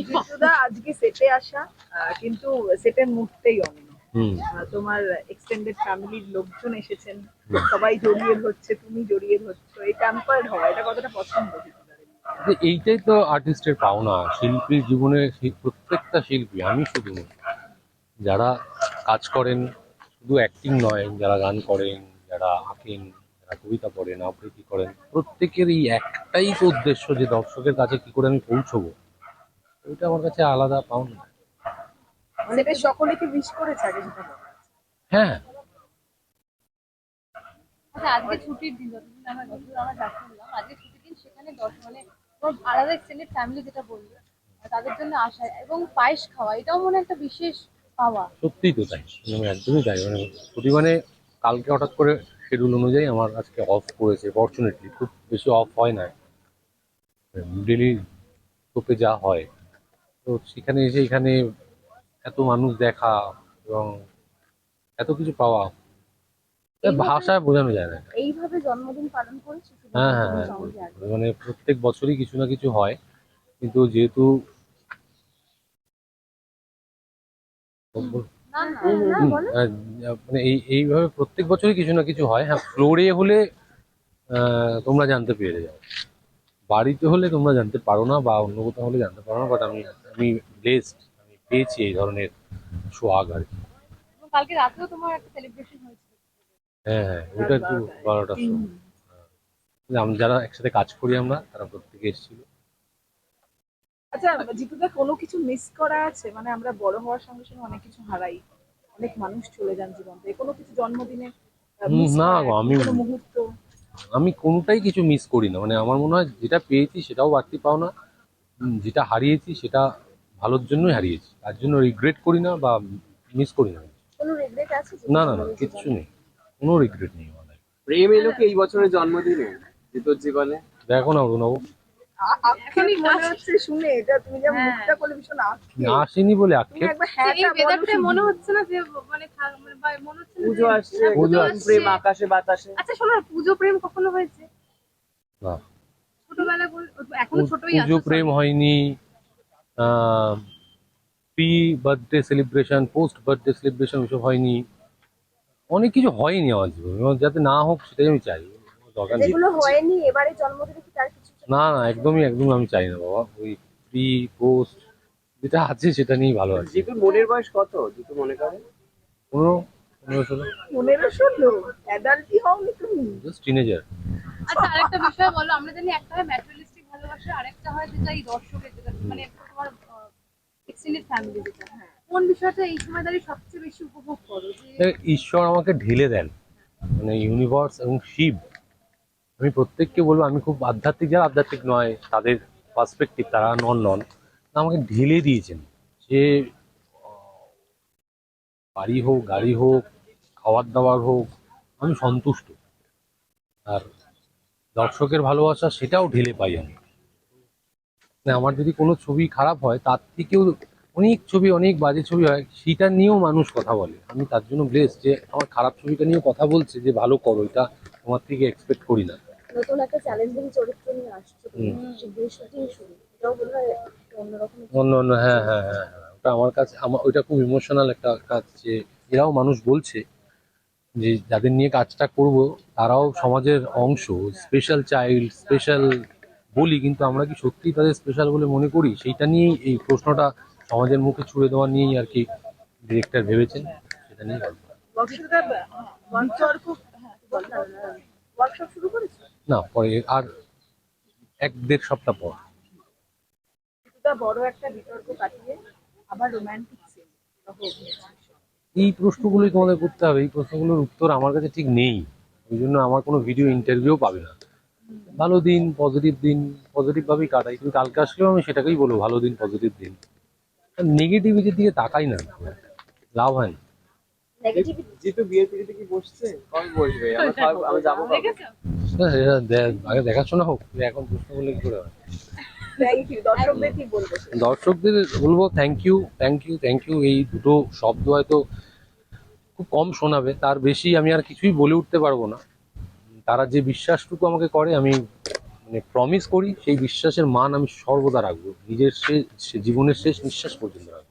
জিতুদা আজকে সেটে আসা কিন্তু সেটের মুহূর্তেই অন্য তোমার এক্সটেন্ডেড ফ্যামিলির লোকজন এসেছেন সবাই জড়িয়ে ধরছে তুমি জড়িয়ে ধরছো এই প্যাম্পার্ড হওয়া এটা কতটা পছন্দ? এইটাই তো আর্টিস্টের পাওনা শিল্পীর জীবনে প্রত্যেকটা শিল্পী আমি শুধু যারা কাজ করেন শুধু অ্যাক্টিং নয় যারা গান করেন যারা আঁকেন যারা কবিতা পড়েন আবৃত্তি করেন প্রত্যেকের এই একটাই তো উদ্দেশ্য যে দর্শকের কাছে কি করে আমি পৌঁছবো ওইটা আমার কাছে আলাদা পাওনা। সেটা সকলেকে মিস করেছে আগে বলো। হ্যাঁ। আচ্ছা আজকে ছুটির দিন যতদিন আমরা যতদিন আমরা করলাম আজকে ছুটির দিন সেখানে দশ মানে আলাদা এক্সটেন্ডেড ফ্যামিলি যেটা বলল তাদের জন্য আসা এবং পায়েস খাওয়া এটাও মনে একটা বিশেষ পাওয়া। সত্যিই তো তাই মানে একদমই তাই মানে ছুটি মানে কালকে হঠাৎ করে শিডিউল অনুযায়ী আমার আজকে অফ করেছে ফর্চুনেটলি খুব বেশি অফ হয় না ডেলি তোপে যা হয়। তো সেখানে এসে এখানে এত মানুষ দেখা এবং এত কিছু পাওয়া। ভাষায় বোঝানো যায় না এইভাবে জন্মদিন পালন করেছি হ্যাঁ হ্যাঁ হ্যাঁ মানে প্রত্যেক বছরই কিছু না কিছু হয় কিন্তু যেহেতু আহ, মানে এই এইভাবে প্রত্যেক বছরই কিছু না কিছু হয়। হ্যাঁ ফ্লোরে হলে তোমরা জানতে পেরে যাও। বাড়িতে হলে তোমরা জানতে পারো না বা অন্য কোথাও হলে জানতে পারো না বাট আমি আমি ব্লেসড আমি পেয়েছি এই ধরনের সোয়াগ আর কি। কালকে রাতেও তোমার একটা সেলিব্রেশন হয়েছিল। হ্যাঁ হ্যাঁ ওটা একটু বারোটার সময়। আমরা যারা একসাথে কাজ করি আমরা তারা প্রত্যেকে এসেছিল। আচ্ছা জিতুদা কোনো কিছু মিস করা আছে? মানে আমরা বড় হওয়ার সঙ্গে সঙ্গে অনেক কিছু হারাই। অনেক মানুষ চলে যান জীবন থেকে কোনো কিছু জন্মদিনে না আমি- মুহূর্ত? আমি কোনোটাই কিছু মিস করি না। মানে আমার মনে হয় যেটা পেয়েছি সেটাও বাড়তি পাও না। যেটা হারিয়েছি সেটা ভালোর জন্যই হারিয়েছি। তার জন্য রিগ্রেট করি না বা মিস করি না। কোনো রেগ্রেট আছে না না না কিচ্ছু নেই। কোনো রিগ্রেট নেই আমার প্রেম এলো কি এই বছরের জন্মদিনে? জীবনে? দেখো না অরুণাবু। এখনই মনে হচ্ছে শুনে এটা তুমি যা হ্যাঁ। মুখটা করলে ভীষণ আক্ষেপ। আসেনি বলে আক্ষেপ হ্যাঁ এই ওয়েদারটা মনে হচ্ছে না যে মানে থাক- মানে বা- মনে হচ্ছে না পুজো আসছে হ্যাঁ, পুজো পুজো আসছে। প্রেম আসছে আকাশে বাতাসে। আচ্ছা শোনো না, প্রেম কখনো হয়েছে? ছোটবেলা এখনও ছোটই আছে পুজো প্রেম হয়নি। Pre birthday celebration post birthday celebration ওসব হয়নি। অনেক কিছু হয়নি আমার জীবনে। যাতে না হোক সেটাই আমি চাই। দরকার হয়নি এবারে জন্মদিনে কি তার কিছু না না একদমই একদমই আমি চাই না বাবা। ওই প্রি পোস্ট যেটা আছে সেটা নিয়েই ভালো আছে জিতুর মনের বয়স কত জিতু মনে করে? পনেরো পনেরো ষোলো। পনেরো ষোলো? অ্যাডাল্টই হওনি তুমি? জাস্ট টিনেজার আচ্ছা আরেকটা বিষয় বলো আমরা জানি একটা হয় ম্যাটেরিয়ালিস্টিক ভালোবাসা আরেকটা হয় যেটা এই দর্শকের যেটা মানে তোমার এক্সটেন্ডেড ফ্যামিলি যেটা। কোন বিষয়টা এই সময় দাঁড়িয়ে সবচেয়ে বেশি উপভোগ করো? যে ঈশ্বর আমাকে ঢেলে দেন। মানে ইউনিভার্স এবং শিব। আমি প্রত্যেককে বলব, আমি খুব আধ্যাত্মিক, যারা আধ্যাত্মিক নয়, তাদের পার্সপেক্টিভ তারা নন নন। আমাকে ঢেলে দিয়েছেন যে বাড়ি হোক, গাড়ি হোক খাবার দাবার হোক, আমি সন্তুষ্ট। আর দর্শকের ভালোবাসা, সেটাও ঢেলে পাই আমি। মানে আমার যদি কোনো ছবি খারাপ হয়, তার থেকেও অনেক ছবি, অনেক বাজে ছবি হয়, সেটা নিয়েও মানুষ কথা বলে। আমি তার জন্য ব্লেস যে, আমার খারাপ ছবিটা নিয়েও কথা বলছে যে, ভালো করো, এটা তোমার থেকে এক্সপেক্ট করি না। নতুন একটা চ্যালেঞ্জিং চরিত্র নিয়ে আসছো। শুটিং শুরু এটাও বোধ হয় অন্যরকম অন্য অন্য হ্যাঁ হ্যাঁ হ্যাঁ হ্যাঁ। ওটা আমার কাছে আমার ওইটা খুব ইমোশনাল একটা কাজ যে এরাও মানুষ বলছে যে যাদের নিয়ে কাজটা করব তারাও সমাজের অংশ স্পেশাল চাইল্ড স্পেশাল বলি কিন্তু আমরা কি সত্যিই তাদের স্পেশাল বলে মনে করি? সেইটা নিয়েই এই প্রশ্নটা সমাজের মুখে ছুড়ে দেওয়া নিয়েই আর কি ডিরেক্টর ভেবেছেন সেটা নিয়ে গল্প। বর্ষটা বিতর্ক ওয়ার্কশপ শুরু করেছ না পরে আর এক দেড় সপ্তাহ পর। বড় একটা বিতর্ক কাটিয়ে আবার রোমান্টিক এই প্রশ্নগুলোই তোমাদের করতে হবে এই প্রশ্নগুলোর উত্তর আমার কাছে ঠিক নেই। ওই জন্য আমার কোনো ভিডিও ইন্টারভিউ পাবে না। ভালো দিন পজিটিভ দিন পজিটিভ ভাবেই কাটাই। তুমি কালকে আসলেও আমি সেটাকেই বলব ভালো দিন পজিটিভ দিন। নেগেটিভিটির দিকে তাকাই না। লাভ হয় না। নেগেটিভিটি জিতু বিয়ের পিড়িতে কি বসছে? কবে বসবে? আমরা আমি যাব সেটা আগে দেখাশোনা হোক এখন প্রশ্ন করলে কি করে হয়? দর্শকদের বলব thank you thank you thank you এই দুটো শব্দ হয়তো খুব কম শোনাবে তার বেশি আমি আর কিছুই বলে উঠতে পারব না। তারা যে বিশ্বাসটুকু আমাকে করে আমি মানে প্রমিস করি সেই বিশ্বাসের মান আমি সর্বদা রাখব নিজের শেষ জীবনের শেষ নিঃশ্বাস পর্যন্ত রাখব।